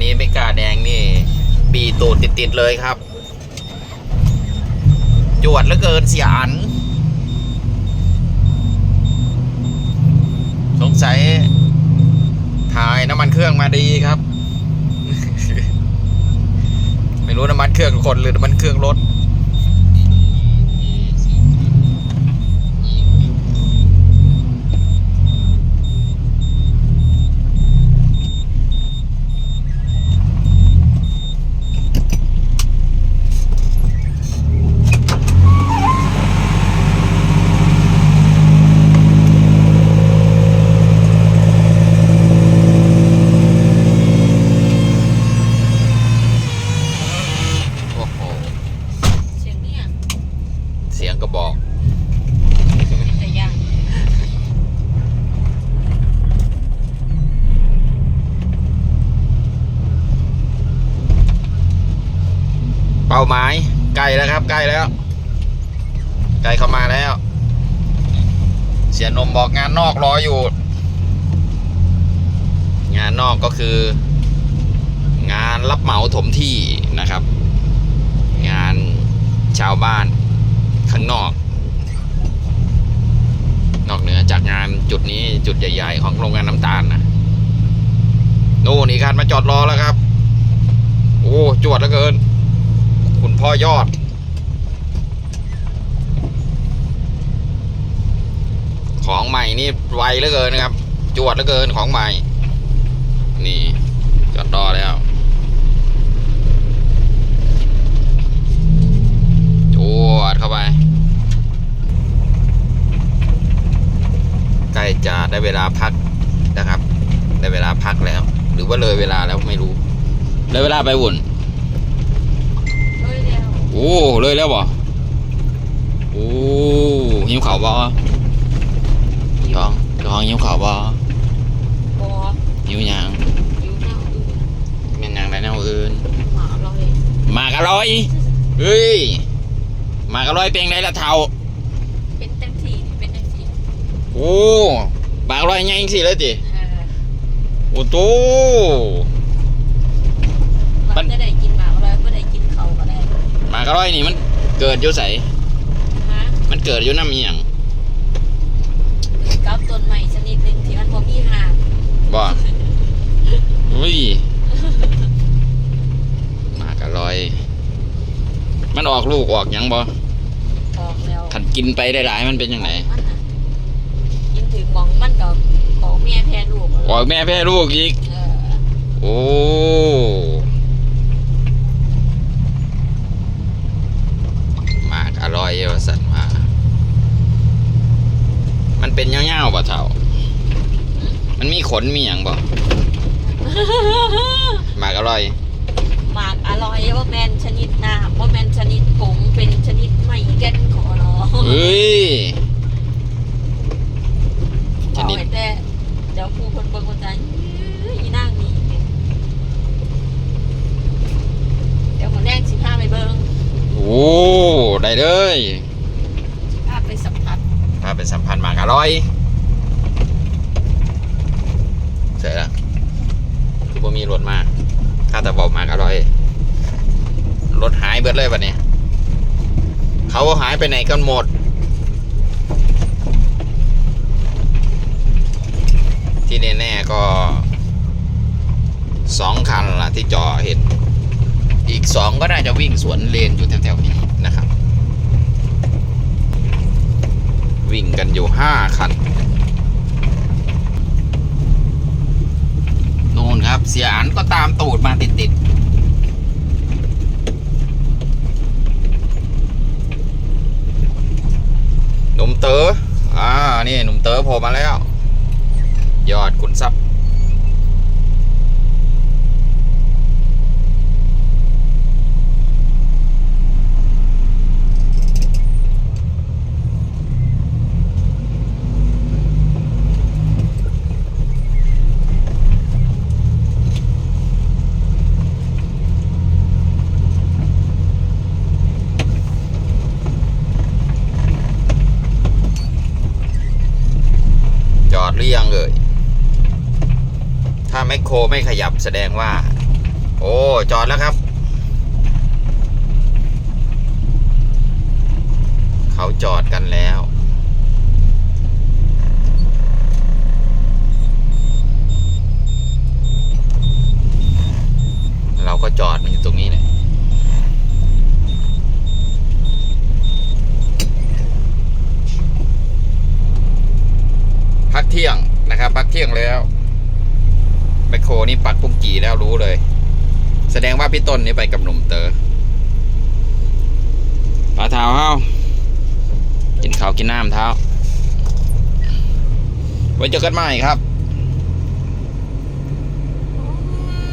ไม่กล้าแดงนี่ บีตูดติด ๆ เลยครับ จวดเหลือเกินเสียอัน สงสัยถ่ายน้ำมันเครื่องมาดีครับ ไม่รู้น้ำมันเครื่องคนหรือน้ำมันเครื่องรถ โอ้โห เสียงเนี่ย เสียงกระบอก แต่ยัง เป้าหมายใกล้แล้วครับใกล้แล้วใกล้เข้ามาแล้ว เสียนมบอกงานนอกรออยู่ งานนอกก็คือ งานรับเหมาถมที่นะครับ งานชาวบ้านข้างนอก นอกเหนือจากงานจุดนี้จุดใหญ่ ๆ ของโรงงานน้ำตาลนะนู่นอีกคันมาจอดรอแล้วครับ โอ้จวดเหลือเกิน พ่อยอด ของใหม่นี่ไวเหลือเกินนะครับ จวดเหลือเกินของใหม่ นี่จอดรอแล้วจวดเข้าไป ใกล้จะได้เวลาพักนะครับ ได้เวลาพักแล้ว หรือว่าเลยเวลาแล้วไม่รู้เลยเวลาไปวุ่น โอ้เลยแล้วบ่โอ้หิวข่าวบ่ยองยองหิวข่าวบ่บอหิวหยังอยู่หน้าอื่นแม่นหยังได้แนวอื่นหมาเราเองหมากอร่อยเฮ้ยหมากอร่อยเป็นไงละเท่าเป็นเต็มที่เป็นเต็มที่โอ้หมากอร่อยยังสิเลยติเออโอ้โตมันจะได้ หมากอร่อยนี่มันเกิดอยู่ไสฮะมันเกิดอยู่น้ำอีหยังกับต้นใหม่ชนิดหนึ่งที่มันบ่มีหางบ่อุ้ยหมากอร่อย มันออกลูกออกหยังบ่ออกแล้วขันกินไปได้หลายมันเป็นยังไงมันน่ะกินถึงหมองมันกับของเมียแพนลูกออกแม่แพ้ลูกอีก เออ โอ้หมากอร่อยเยาวสันมามัน เป็นเงี้ยวๆป่ะเท่า มันมีขนมีอย่างบ่หมากอร่อย หมากอร่อยว่าแมนชนิดน้ำว่าแมนชนิดผงเป็นชนิดไม่แก่นขอรอเฮ้ยชนิดเอาไว้แต่เดี๋ยวครูคนเบิ่งคนจะยื้ออีนางนี่เดี๋ยวคนแรกสิพาไปเบิ่งโอ้ ได้เลย สิพาไปสัมผัส ถ้าเป็นสัมพันธ์หมากอร่อยเสร็จแล้วคือบ่มีรถมาถ้าแต่บอกหมากอร่อยรถหายเบิดเลยบัดนี้ เขาหายไปไหนกันหมดที่แน่ๆก็สองคันล่ะที่จอเห็น อีกสองก็น่าจะวิ่งสวนเลนอยู่แถวๆนี้นะครับ วิ่งกันอยู่ห้าคันนู่นครับ เสียอันก็ตามตูดมาติดๆหนุ่มเต๋ออ่า นี่หนุ่มเต๋อโผล่มาแล้ว ยอดขุนทรัพย์ รือยังเอ่ย ถ้าแมคโครไม่ขยับแสดงว่า โอ้ จอดแล้วครับ เขาจอดกันแล้ว เราก็จอดมันอยู่ตรงนี้เลยพัก เที่ยงนะครับพักเที่ยงแล้วแมคโครนี่ปักปุ้งกี่แล้วรู้เลย แสดงว่าพี่ต้นนี่ไปกับหนุ่มเต๋อปลาเท้าเฮากินข้าวกินน้ำเท้าไว้เจอกันใหม่ครับ